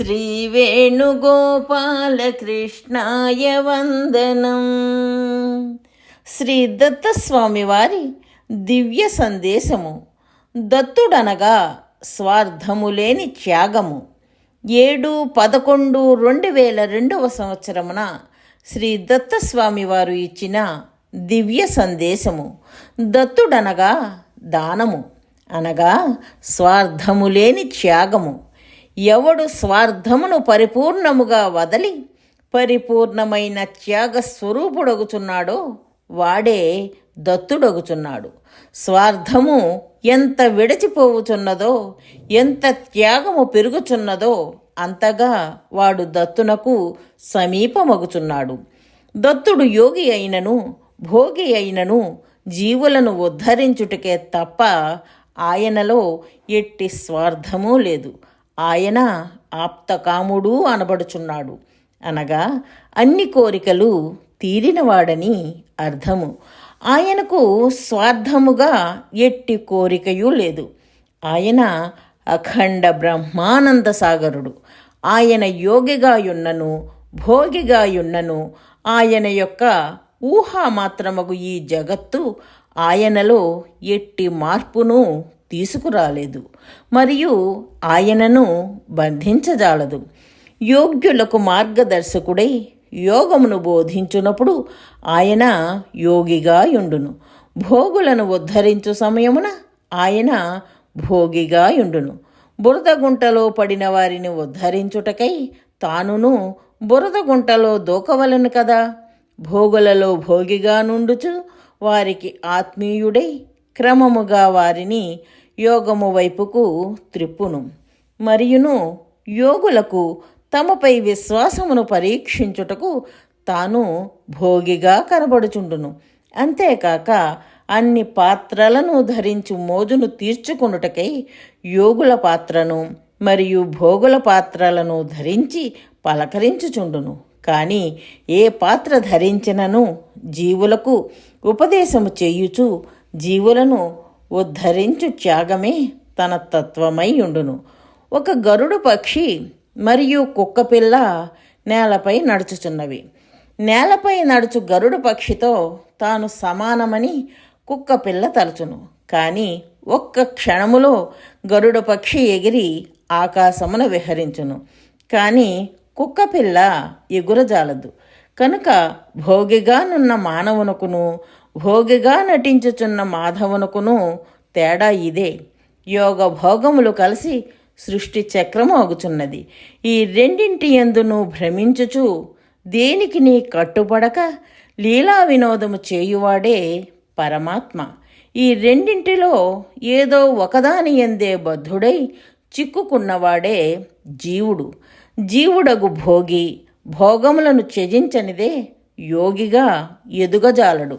శ్రీవేణుగోపాలకృష్ణాయ వందనం. శ్రీ దత్తస్వామివారి దివ్య సందేశము. దత్తుడనగా స్వార్థము లేని త్యాగము. ఏడు పదకొండు రెండు వేల రెండవ సంవత్సరమున శ్రీ దత్తస్వామివారు ఇచ్చిన దివ్య సందేశము. దత్తుడనగా దానము. అనగా స్వార్థము లేని త్యాగము. ఎవడు స్వార్థమును పరిపూర్ణముగా వదలి పరిపూర్ణమైన త్యాగ స్వరూపుడగుచున్నాడో వాడే దత్తుడగుచున్నాడు. స్వార్థము ఎంత విడిచిపోవుచున్నదో ఎంత త్యాగము పెరుగుచున్నదో అంతగా వాడు దత్తునకు సమీపమగుచున్నాడు. దత్తుడు యోగి అయినను భోగి అయినను జీవులను ఉద్ధరించుటకే తప్ప ఆయనలో ఎట్టి స్వార్థమూ లేదు. ఆయన ఆప్తకాముడు అనబడుచున్నాడు. అనగా అన్ని కోరికలు తీరినవాడని అర్థము. ఆయనకు స్వార్థముగా ఎట్టి కోరికయూ లేదు. ఆయన అఖండ బ్రహ్మానంద సాగరుడు. ఆయన యోగిగాయున్నను భోగిగాయున్నను ఆయన యొక్క ఊహా మాత్రమగు ఈ జగత్తు ఆయనలో ఎట్టి మార్పును తీసుకురాలేదు. మరియు ఆయనను బంధించజాలదు. యోగ్యులకు మార్గదర్శకుడై యోగమును బోధించునప్పుడు ఆయన యోగిగా యుండును భోగులను ఉద్ధరించు సమయమున ఆయన భోగిగా యుండును బురద గుంటలో పడిన వారిని ఉద్ధరించుటకై తానును బురద గుంటలో దూకవలను కదా. భోగులలో భోగిగా నుండుచు వారికి ఆత్మీయుడై క్రమముగా వారిని యోగము వైపుకు త్రిప్పును. మరియును యోగులకు తమపై విశ్వాసమును పరీక్షించుటకు తాను భోగిగా కనబడుచుండును. అంతేకాక అన్ని పాత్రలను ధరించి మోజును తీర్చుకొనుటకై యోగుల పాత్రను మరియు భోగుల పాత్రలను ధరించి పలకరించుచుండును. కానీ ఏ పాత్ర ధరించినను జీవులకు ఉపదేశము చేయుచు జీవులను ఉద్ధరించు త్యాగమే తన తత్వమై ఉండును. ఒక గరుడు పక్షి మరియు కుక్కపిల్ల నేలపై నడుచుచున్నవి. నేలపై నడుచు గరుడు పక్షితో తాను సమానమని కుక్కపిల్ల తలచును. కానీ ఒక్క క్షణములో గరుడ పక్షి ఎగిరి ఆకాశమున విహరించును. కానీ కుక్కపిల్ల ఎగురజాలదు. కనుక భోగిగానున్న మానవునకును భోగిగా నటించుచున్న మాధవునకును తేడా ఇదే. యోగ భోగములు కలిసి సృష్టి చక్రము అగుచున్నది. ఈ రెండింటి ఎందును భ్రమించుచు దేనికి నీ కట్టుబడక లీలా వినోదము చేయువాడే పరమాత్మ. ఈ రెండింటిలో ఏదో ఒకదాని ఎందే బద్ధుడై చిక్కుకున్నవాడే జీవుడు. జీవుడగు భోగి భోగములను త్యజించనిదే యోగిగా ఎదుగజాలడు.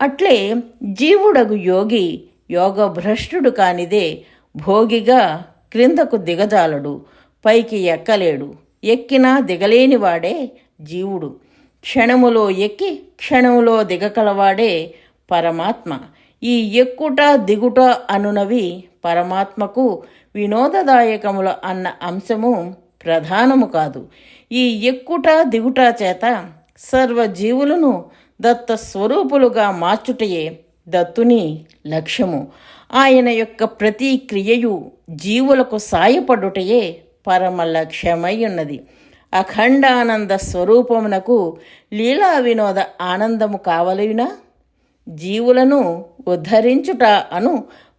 అట్లే జీవుడగు యోగి యోగభ్రష్టుడు కానిదే భోగిగా క్రిందకు దిగజాలడు పైకి ఎక్కలేడు. ఎక్కినా దిగలేనివాడే జీవుడు. క్షణములో ఎక్కి క్షణములో దిగకలవాడే పరమాత్మ. ఈ ఎక్కుట దిగుట అనునవి పరమాత్మకు వినోదదాయకముల అన్న అంశము ప్రధానము కాదు. ఈ ఎక్కుట దిగుట చేత సర్వజీవులను దత్త స్వరూపులుగా మార్చుటయే దత్తుని లక్ష్యము. ఆయన యొక్క ప్రతి క్రియయు జీవులకు సాయపడుటయే పరమ లక్ష్యమై ఉన్నది అఖండానంద స్వరూపమునకు లీలా వినోద ఆనందము కావలినా జీవులను ఉద్ధరించుట అను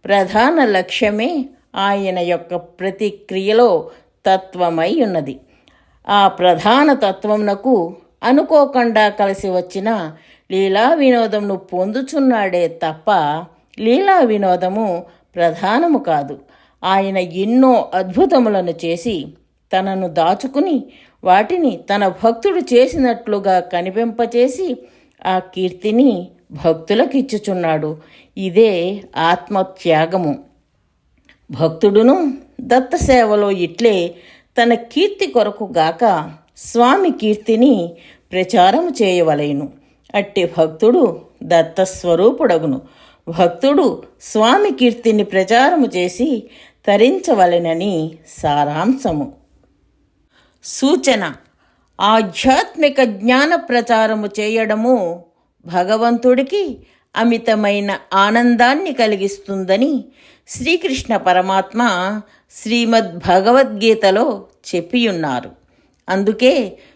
ప్రధాన లక్ష్యమే ఆయన యొక్క ప్రతి క్రియలో తత్వమై ఉన్నది ఆ ప్రధాన తత్వమునకు అనుకోకుండా కలిసి వచ్చిన లీలా వినోదంను పొందుచున్నాడే తప్ప లీలా వినోదము ప్రధానము కాదు. ఆయన ఎన్నో అద్భుతములను చేసి తనను దాచుకుని వాటిని తన భక్తుడు చేసినట్లుగా కనిపింపచేసి ఆ కీర్తిని భక్తులకిచ్చుచున్నాడు. ఇదే ఆత్మత్యాగము. భక్తుడును దత్త సేవలో ఇట్లే తన కీర్తి కొరకు గాక స్వామి కీర్తిని ప్రచారము చేయవలెను. అట్టి భక్తుడు దత్తస్వరూపుడగును. భక్తుడు స్వామి కీర్తిని ప్రచారము చేసి తరించవలెనని సారాంశము. సూచన. ఆధ్యాత్మిక జ్ఞాన ప్రచారము చేయడము భగవంతుడికి అమితమైన ఆనందాన్ని కలిగిస్తుందని శ్రీకృష్ణ పరమాత్మ శ్రీమద్ భగవద్గీతలో చెప్పియున్నారు. అందుకే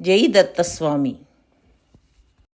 జై దత్తస్వామి.